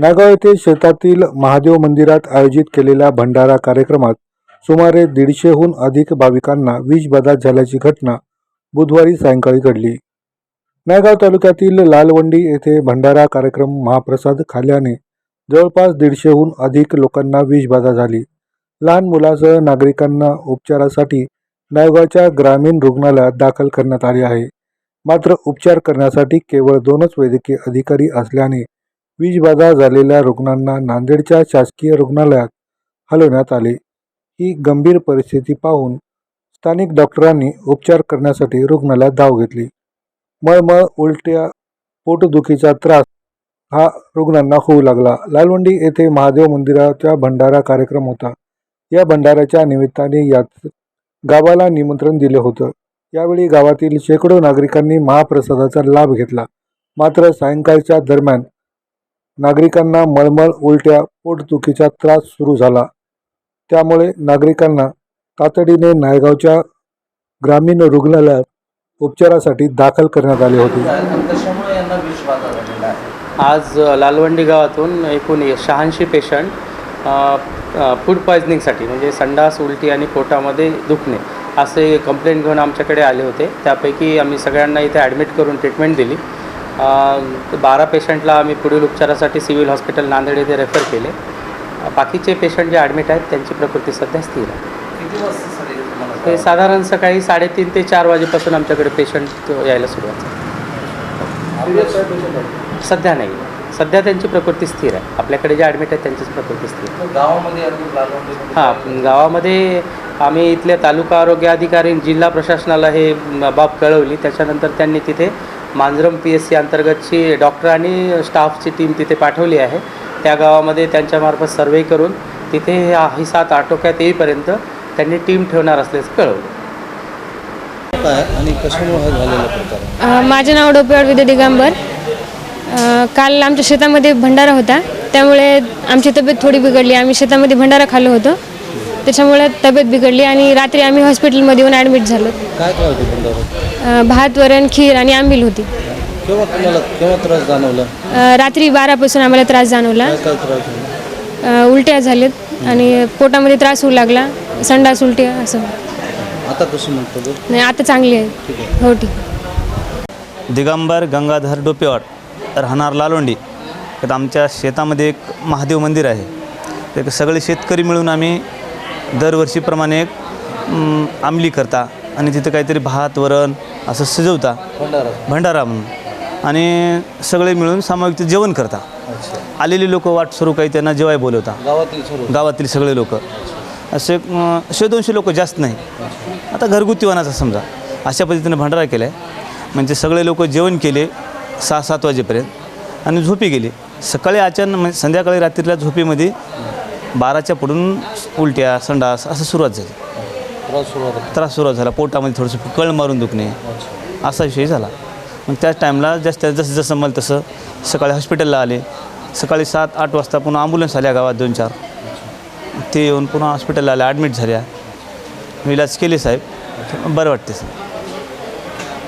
नागाव येथे शेतातील महादेव मंदिरात आयोजित केलेल्या भंडारा कार्यक्रमात सुमारे दीडशेहून अधिक भाविकांना विषबाधा झाल्याची घटना बुधवारी सायंकाळी घडली. नायगाव तालुक्यातील लालवंडी येथे भंडारा कार्यक्रम महाप्रसाद खाल्याने जवळपास दीडशेहून अधिक लोकांना वीजबाधा झाली. लहान मुलासह नागरिकांना उपचारासाठी नायगावच्या ग्रामीण रुग्णालयात दाखल करण्यात आले आहे. मात्र उपचार करण्यासाठी केवळ दोनच वैद्यकीय अधिकारी असल्याने विषबाधा झालेल्या रुग्णांना नांदेडच्या शासकीय रुग्णालयात हलवण्यात आले. ही गंभीर परिस्थिती पाहून स्थानिक डॉक्टरांनी उपचार करण्यासाठी रुग्णालयात धाव घेतली. मळमळ उलट्या पोटदुखीचा त्रास हा रुग्णांना होऊ लागला. लालवंडी येथे महादेव मंदिराचा भंडारा कार्यक्रम होता. या भंडाऱ्याच्या निमित्ताने यात गावाला निमंत्रण दिले होतं. यावेळी गावातील शेकडो नागरिकांनी महाप्रसादाचा लाभ घेतला. मात्र सायंकाळच्या दरम्यान नागरिकांना मळमळ उलट्या पोटदुखीचा त्रास सुरू झाला. त्यामुळे नागरिकांना तातडीने नायगावच्या ग्रामीण रुग्णालयात उपचारासाठी दाखल करण्यात आले होते. आज लालवंडी गावातून एकूण शहाऐंशी पेशंट फूड पॉयझनिंगसाठी म्हणजे संडास उलटी आणि पोटामध्ये दुखणे असे कंप्लेंट घेऊन आमच्याकडे आले होते. त्यापैकी आम्ही सगळ्यांना इथे ॲडमिट करून ट्रीटमेंट दिली. बारा पेशंटला आम्ही पुढील उपचारासाठी सिव्हिल हॉस्पिटल नांदेड येथे रेफर केले. बाकीचे पेशंट जे ॲडमिट आहेत त्यांची प्रकृती सध्या स्थिर आहे. ते साधारण सकाळी साडेतीन ते चार वाजेपासून आमच्याकडे पेशंट यायला सुरुवात झाली सध्या नाही. सध्या त्यांची प्रकृती स्थिर आहे. आपल्याकडे जे ॲडमिट आहेत त्यांचीच प्रकृती स्थिर आहे. गावामध्ये हां गावामध्ये आम्ही इथल्या तालुका आरोग्य अधिकारी जिल्हा प्रशासनाला हे बाब कळवली. त्याच्यानंतर त्यांनी तिथे मांजरम पी एस सी अंतर्गतची डॉक्टर आणि स्टाफची टीम तिथे पाठवली आहे. त्या गावामध्ये त्यांच्यामार्फत सर्वे करून तिथे हे सात आटोक्यात येईपर्यंत त्यांनी टीम ठेवणार असल्याचं कळवलं. आणि हा माझे नाव डोपेवाड विद्या दिगंबर. काल आमच्या शेतामध्ये भंडारा होता. त्यामुळे आमची तब्येत थोडी बिघडली. आम्ही शेतामध्ये भंडारा खाल्लो होतो. त्याच्यामुळे तब्येत बिघडली आणि रात्री आम्ही हॉस्पिटलमध्ये येऊन ॲडमिट झालो. काय काय होते अ, भात वरण खीर आणि आंबील होती. केव्हा तुम्हाला केव्हा त्रास जाणवला? अ, रात्री बारापासून आम्हाला त्रास जाणवला. काय काय त्रास झाला? अ, उलट्या झाल्यात आणि पोटामध्ये त्रास होऊ लागला. संडास उलट्या असं. आता कसं म्हणतो नाही आता चांगली आहे. हो ठीक. आहे. दिगंबर गंगाधर डोपेवाड राहणार लालवंडी तर आमच्या शेतामध्ये एक महादेव मंदिर आहे. तर सगळे शेतकरी मिळून आम्ही दरवर्षीप्रमाणे आमली करता आणि तिथं काहीतरी भात वरण असं सजवता भंडारा. भंडारा म्हणून. आणि सगळे मिळून सामूहिक ते जेवण करता. आलेले लोक वाट सुरू काही त्यांना जेवाय बोलवता. गावातील गावातील सगळे लोक. असे शे दोनशे लोक जास्त नाही. आता घरगुती वनाचा समजा. अशा पद्धतीने भंडारा केला आहे म्हणजे सगळे लोक जेवण केले सहा सात वाजेपर्यंत आणि झोपी गेले. सकाळी अचानक म्हणजे संध्याकाळी रात्रीला झोपीमध्ये बाराच्या पुढून उलट्या संडास असं सुरुवात झाली. त्रास सुरुवात आहे. त्रास सुरुवात झाला. पोटामध्ये थोडंसं कळ मारून दुखणे. असा विषय झाला. मग त्याच टाईमला जास्त जसं जसं मला तसं सकाळी हॉस्पिटलला आले. सकाळी सात आठ वाजता पुन्हा ॲम्ब्युलन्स आल्या गावात दोन चार. ते येऊन पुन्हा हॉस्पिटलला आल्या ॲडमिट झाल्या. इलाज केले साहेब. बरं वाटते सर.